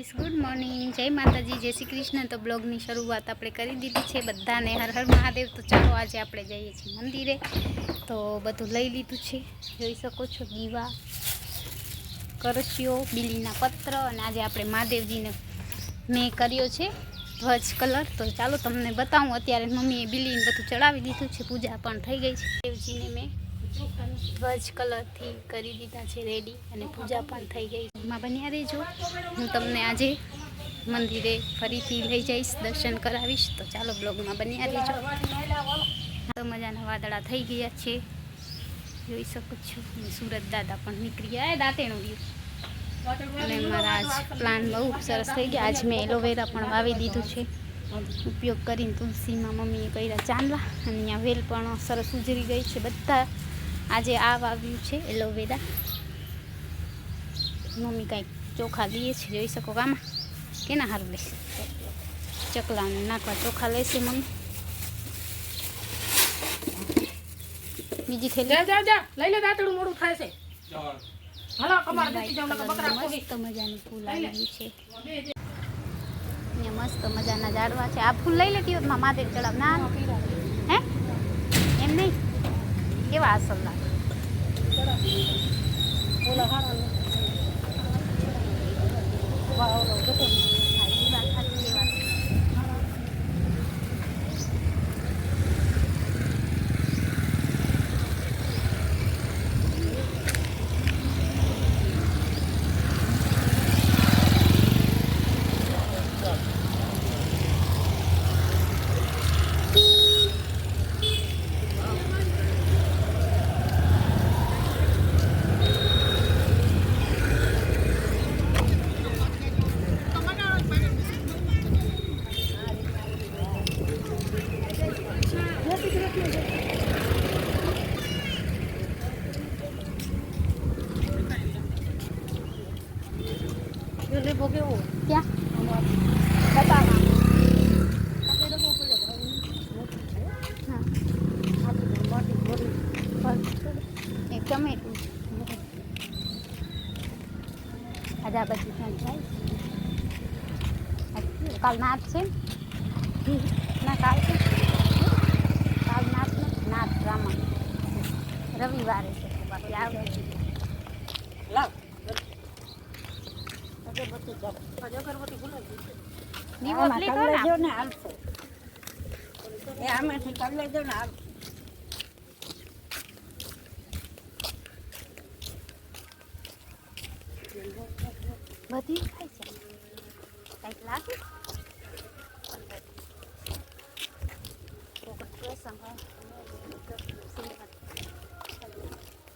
Guys good morning જય માતાજી, જય શ્રી કૃષ્ણ. તો બ્લોગની શરૂઆત આપણે કરી દીધી છે બધાને. હર હર મહાદેવ. તો ચાલો આજે આપણે જઈએ છીએ મંદિરે. તો બધું લઈ લીધું છે. જોઈ શકો છો, દીવા કરશીઓ બિલીના પત્ર અને આજે આપણે મહાદેવજીને મેં કર્યો છે ધ્વજ કલર. તો ચાલો તમને બતાવું. અત્યારે મમ્મીએ બિલીને બધું ચડાવી દીધું છે. પૂજા પણ થઈ ગઈ છે. દેવજીને મેં ધ્વજ કલરથી કરી દીધા છે રેડી અને પૂજા પણ થઈ ગઈ માં બન્યા રહેજો. હું તમને આજે મંદિરે ફરીથી લઈ જઈશ, દર્શન કરાવીશ. તો ચાલો બ્લોગમાં બન્યા રહેજો. તો મજાના વાદળા થઈ ગયા છે. જોઈ શકું છું સુરત દાદા પણ નીકળી ગયા. દાંતેણું ગયું. અને મારા આજ પ્લાન બહુ સરસ થઈ ગયા. આજ મેં એલોવેરા પણ વાવી દીધું છે. ઉપયોગ કરીને તુલસીમાં મમ્મીએ કર્યા ચાંદલા. અને અહીંયા વેલ પણ સરસ ઉજરી ગઈ છે. બધા આજે આ વાવ્યું છે એલોવેરા. મમ્મી કાંઈક ચોખા લઈએ છે જોઈ શકો આમાં કેના સારું લેશે? ચકલા નાખવા ચોખા લેશે મમ્મી. બીજી થેલી? જા જા જા લઈ લે દાતડું મોડું થાય છે. હાલો કમાર દેતી જાવ નકર બકરા કોહી મસ્ત મજાનું ફૂલ આવ્યું છે. મસ્ત મજાના ઝાડવા છે. આ ફૂલ લઈ લેતી હોતમાં માથે ચડાવ. ના હે? કેવા આસન લાગે ઓલા હારા ને. વાહ, ઓલો જતો ને. હા, ઈ વાત સાચી, ઈ વાત. એ લેબો કેવો? ક્યાં આમાં ડબ્બામાં આપણે ડબ્બો પડ્યો. મોટું છે. હા આપણે માટી ભરી. એક ટમેટું આજે આ બધી ત્યાં જાય કાલ નાચ છે ને? ના કાલ છે કાલ નાચ નથી નાચ ડ્રામા રવિવારે છે તો બાકી આવે લાવ. અગરબત્તી. આજે અગરબત્તી ને ને કરી બધી થાય છે. કંઈક લાગે પોપટ પ્રસંગ હોય.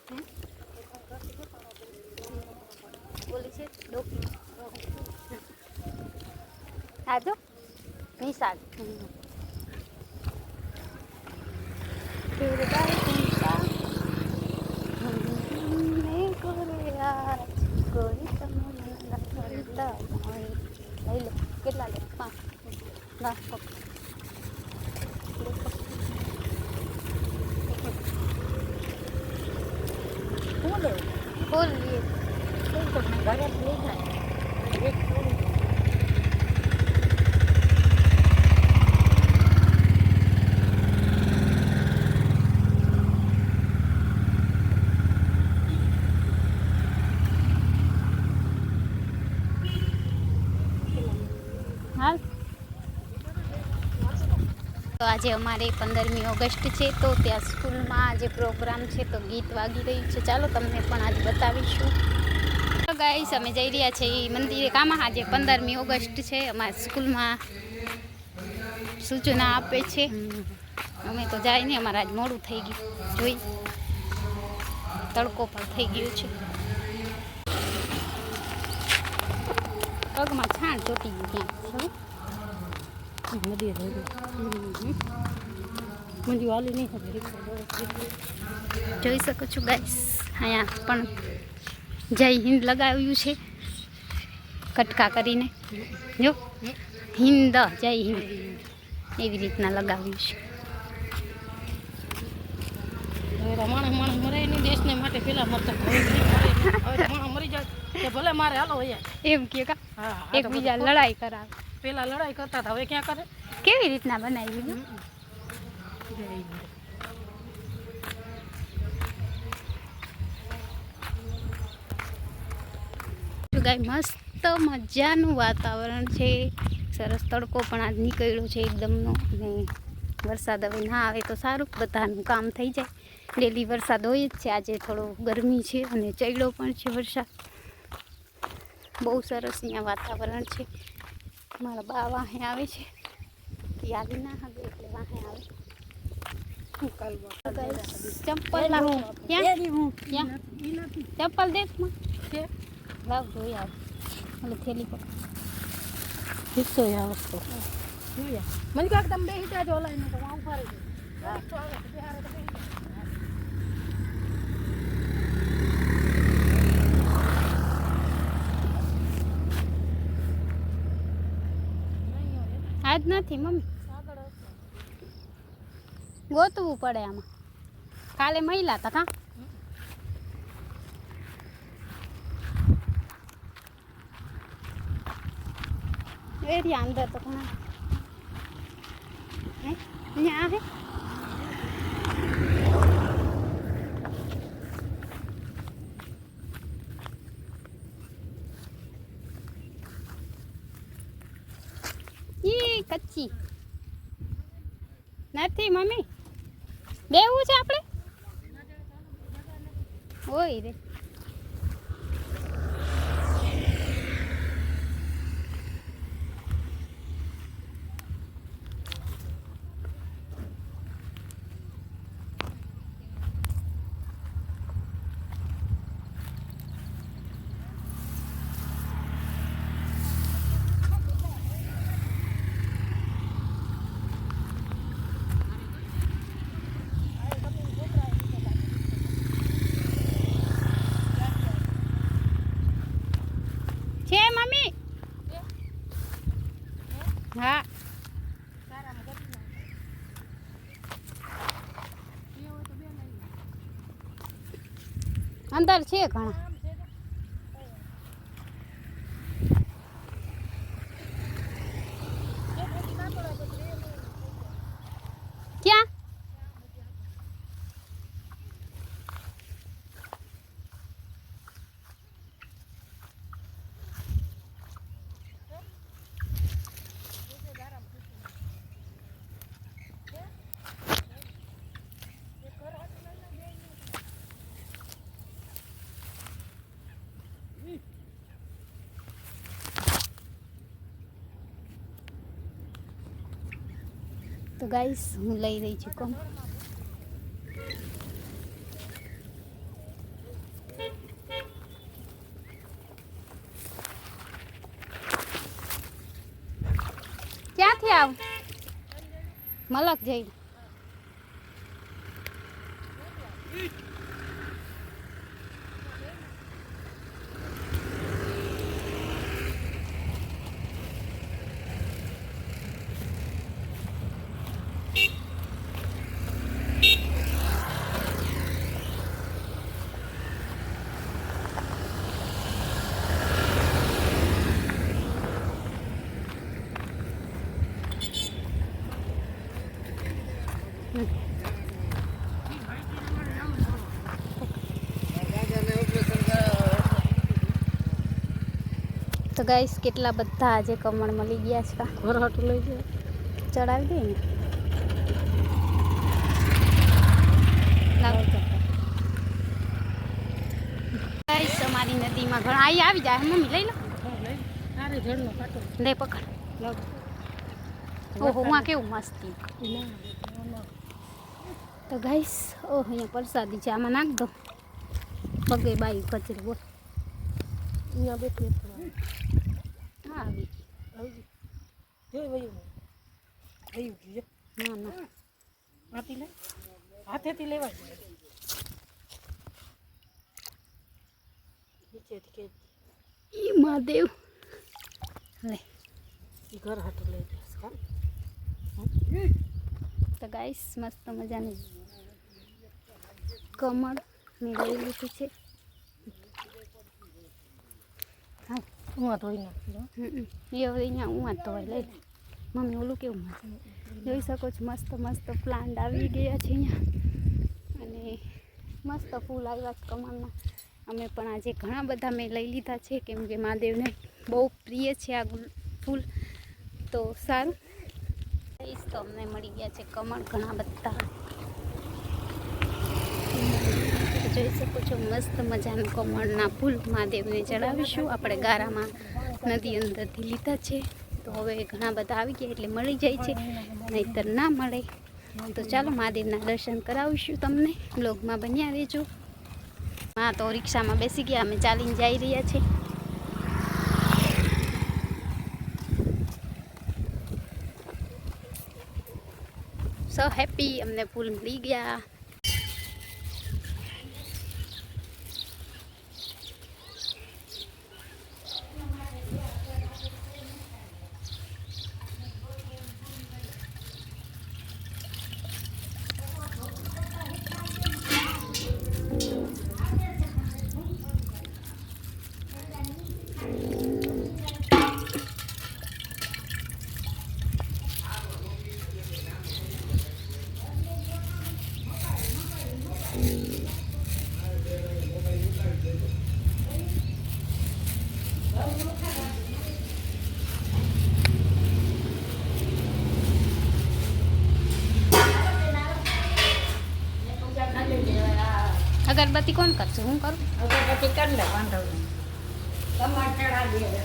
હે? બોલી છે ડોકી આ જો નિશાળ ફિર ગાય નિશા ને કોરે આજ કોઈ તમે મને લખતા હોય લઈ લે કેટલા લે પાંચ લેવું ફૂલ મેં ઘરે લઈ લીધા આજે અમારે પંદરમી ઓગસ્ટ છે, તો ત્યાં સ્કૂલમાં આજે પ્રોગ્રામ છે, તો ગીત વાગી રહ્યું છે. ચાલો તમને પણ આજે બતાવીશું. ગાઈસ, અમે જઈ રહ્યા છીએ મંદિરે કામાં. આજે પંદરમી ઓગસ્ટ છે, અમારા સ્કૂલમાં સૂચના આપે છે. અમે તો જાય નહીં અમારે આજ મોડું થઈ ગયું. જોઈ, તડકો પણ થઈ ગયો છે. પગમાં છાણ ચોટી ગયું ત્યાં. થઈ ગઈ. મંજુ નહીં. જોઈ શકો છો ગાઈસ અહીંયા પણ જય હિન્દ લગાવ્યું છે. કટકા કરીને. જો હિન્દ જય હિન્દ. એવી રીતના લગાવ્યું છે. માણસ માણસ મરે નહીં દેશને માટે પેલા મરતા મરે જાય. ભલે મારે હાલો એમ કે? એકબીજા લડાઈ કરાવે. પેલા લડાઈ કરતા હતા, હવે ક્યાં કરે? કેવી રીતના બનાવી. ગાય, મસ્ત મજાનું વાતાવરણ છે. સરસ તડકો પણ આજ નીકળ્યો છે એકદમનો. અને વરસાદ હવે ના આવે તો સારું, બધાનું કામ થઈ જાય. ડેલી વરસાદ હોય જ છે, આજે થોડો ગરમી છે અને ચડ્યો પણ છે વરસાદ. બહુ સરસ અહીંયા વાતાવરણ છે. મારા બા વાહે આવે છે. યાદી ના હવે એટલે વાહે આવે. ચંપલ લાવું. ક્યાં? ક્યાં? ચપ્પલ દેખ લાવ જોઈ આવ. ઓલી થેલી પર. હિસ્સો આ વસ્તુ મને કાંક તમે બેસી જાજો ઓલા એને તો હું ઊભા રહી જાઉં. રિક્ષો આવે તો બેહારે તો બેસી જાઉં. નહીં આજ નથી, મમ્મી. ગોતવું પડે આમાં. કાલે મહિલા હતા, કા? એરિયા અંદર તો ઘણા. અહીંયા હે ઈ કચ્ચી નથી મમ્મી? બેવું છે આપણે? હોય રે છે મમ્મી હા અંદર છે ઘણા ક્યાં તો ગાઈસ હું લઈ રહી છું કમ ક્યાંથી આવ મલક જઈ તો ગાઈસ કેટલા બધા આજે કમળ મળી ગયા છે. ઘર લઈ ગયા ચડાવી દે ને. ગાઈસ અમારી નદીમાં ઘણા અહીં આવી જાય મમ્મી લઈ લો. લે પકડ. ઓહો માં કેવું મસ્તી. તો ગાઈસ ઓહ અહીંયા પ્રસાદી છે આમાં નાખ દો. પગે બાઈ કચરી બોલ. અહીંયા બેઠી. હા જોઈ વયું. લે હાથેથી લેવાય નીચેથી કે ઈ મહાદેવ લે મસ્ત મજાની કમળ મેં લીધી લીધું છે હું ધોઈ નાખી એ હવે અહીંયા હું ધોઈ લઈ લે મમ્મી ઓલું કેવું મસ્ત જોઈ શકો છો મસ્ત મસ્ત પ્લાન્ટ આવી ગયા છે અહીંયા અને મસ્ત ફૂલ આવ્યા છે કમળના અમે પણ આજે ઘણા બધા મેં લઈ લીધા છે કેમ કે મહાદેવને બહુ પ્રિય છે આ ગુલ- ફૂલ તો સારું તો અમને મળી ગયા છે કમળ ઘણા બધા જોઈ શકો છો મસ્ત મજાનું કમળના ફૂલ મહાદેવને ચડાવીશું. આપણે ગારામાં નદી અંદરથી લીધા છે. તો હવે ઘણા બધા આવી ગયા એટલે મળી જાય છે. નહીતર ના મળે. તો ચાલો મહાદેવના દર્શન કરાવીશું તમને. બ્લોગમાં બન્યા રહેજો. હા, તો રિક્ષામાં બેસી ગયા. અમે ચાલીને જઈ રહ્યા છીએ સો હેપી અમને ફૂલ મળી ગયા. અગરબત્તી કોણ કરશે હું કરું અગરબત્તી કરી લે વાંધો નહીં કમર ચડાવી દે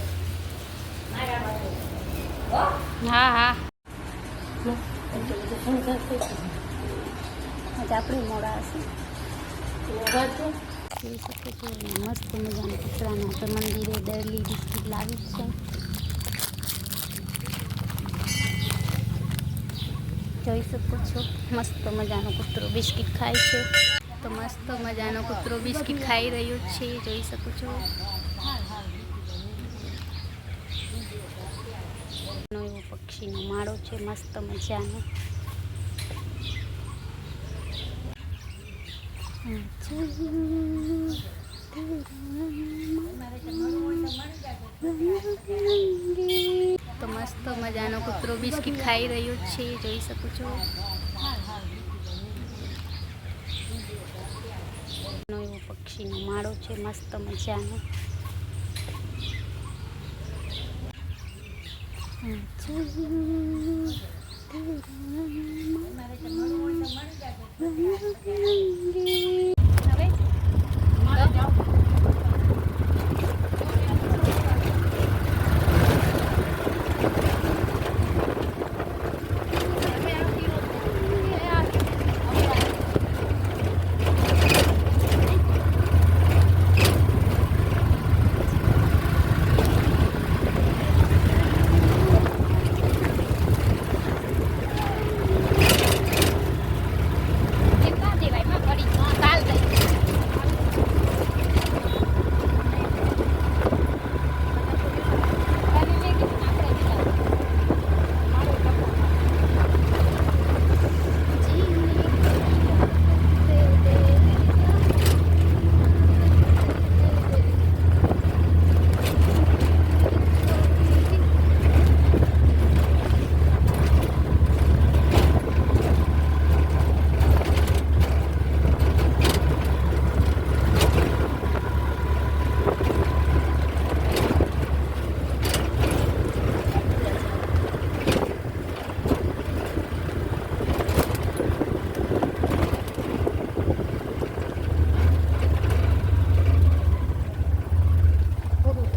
મારા બાજુ હો હા હા એટલે બધું સંસાર થઈ ગયો. આજે મોડા હશે. જોઈ શકો છો મસ્ત મજાના કપડાના આપણે મંદિરે દરલી બિસ્કીટ લાવી છે. જોઈ શકો છો, મસ્ત મજાનો કૂતરો બિસ્કીટ ખાય છે. તો મસ્ત મજાનો કૂતરો બિસ્કીટ ખાઈ રહ્યો છે, જોઈ શકો છો. એવો પક્ષીનો માળો છે, મસ્ત મજાનો. તો મસ્ત મજાનો કૂતરો બિસ્કીટ ખાઈ રહ્યો છે, જોઈ શકો છો. એવો પક્ષીનો માળો છે, મસ્ત મજાનો. હવે કેટલા દેવાયમાં પડી કાલ દઈ પૂરું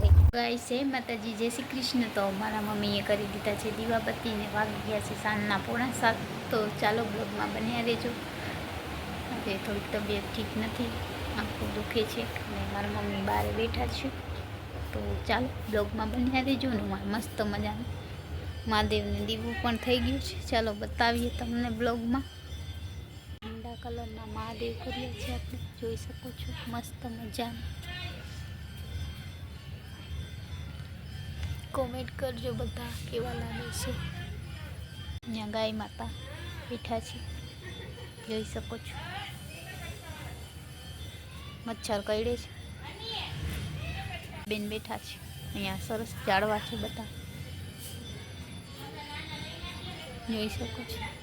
ગાય છે. માતાજી, જય શ્રી કૃષ્ણ. તો મારા મમ્મીએ કરી દીધા છે દીવાબત્તીને વાગી ગયા છે સાંજના પોણા સાત. તો ચાલો બ્લોગમાં બન્યા રહેજો. આજે થોડીક તબિયત ઠીક નથી. આખું દુખે છે અને મારા મમ્મી બહાર બેઠા છે. તો ચાલો બ્લોગમાં બન્યા રહેજો ને મસ્ત મજાનું. મહાદેવને દીવું પણ થઈ ગયું છે. ચાલો બતાવીએ તમને બ્લોગમાં. ઠંડા કલરના મહાદેવ કરીએ છે આપણે. જોઈ શકો છો, મસ્ત મજાના. કોમેન્ટ કરજો બધા કેવા લાગે છે અહીંયા ગાય માતા બેઠા છે. જોઈ શકો છો. મચ્છર કરડે છે. બેન બેઠા છે. અહીંયા સરસ ઝાડવા છે બધા. જોઈ શકો છો.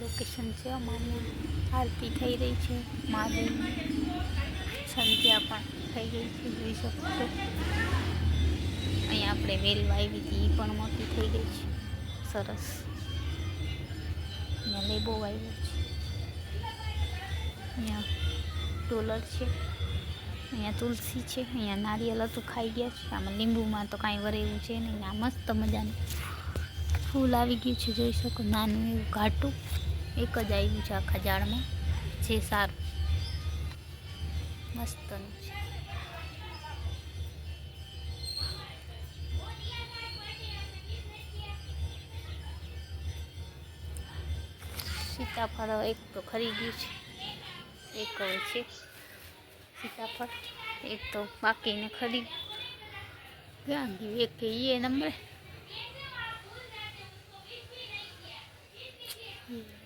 લોકેશન છે અમારે. આરતી થઈ રહી છે. મહાદેવ સંધ્યા પણ થઈ ગઈ છે, જોઈ શકો છો. અહીંયા આપણે વેલ વાવી હતી એ પણ મોટી થઈ ગઈ છે. સરસ. અહીંયા લેબો વાવ્યો છે. અહીંયા ટોલર છે. અહીંયા તુલસી છે. અહીંયા નારિયેલ હતું, ખાઈ ગયા છે. આમાં લીંબુમાં તો કાંઈ વરેવું છે નહીં. આ મસ્ત મજાનું ફૂલ આવી ગયું છે, જોઈ શકો. નાનું એવું ઘાટું. એક જ આવ્યું છે આખા ઝાડમાં. જે સારું. મસ્તનું છે. સીતાફળ એક તો ખરી ગયું છે. એક હવે છે. સીતાફળ એક તો બાકીને ખરી. ક્યાં ગયું એક કે એ નંબરે. અત્યારે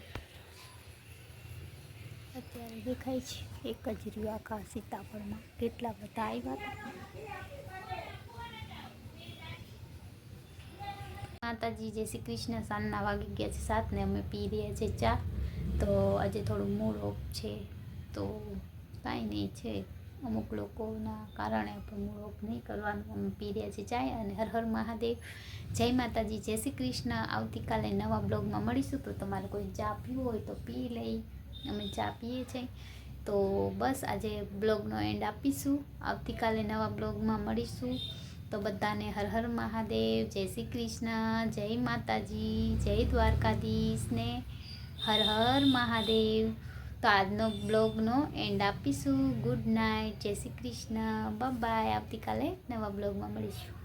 દેખાય છે. એક જ રિયાકા સીતાફળમાં. કેટલા બધા આવ્યા હતા. માતાજી જય શ્રી કૃષ્ણ સાંજના વાગી ગયા છે, સાતને અમે પી રહ્યા છે ચા. તો આજે થોડું મૂળ ઓફ છે. તો કાંઈ નહીં છે. અમુક લોકોના કારણે પણ ઓફ નહીં કરવાનું અમે પી રહ્યા છીએ ચાય અને હર હર મહાદેવ. જય માતાજી. જય શ્રી કૃષ્ણ. આવતીકાલે નવા બ્લોગમાં મળીશું. તો તમારે કોઈ ચા પીવો હોય તો પી લઈ. અમે ચા પીએ છીએ. તો બસ આજે બ્લોગનો એન્ડ આપીશું. આવતીકાલે નવા બ્લોગમાં મળીશું. તો બધાને હર હર મહાદેવ, જય શ્રી કૃષ્ણ, જય માતાજી, જય દ્વારકાધીશ ને હર હર મહાદેવ. તો આજનો બ્લોગનો એન્ડ આપીશું. ગુડ નાઇટ જય શ્રી કૃષ્ણ. બાય આવતીકાલે નવા બ્લોગમાં મળીશું.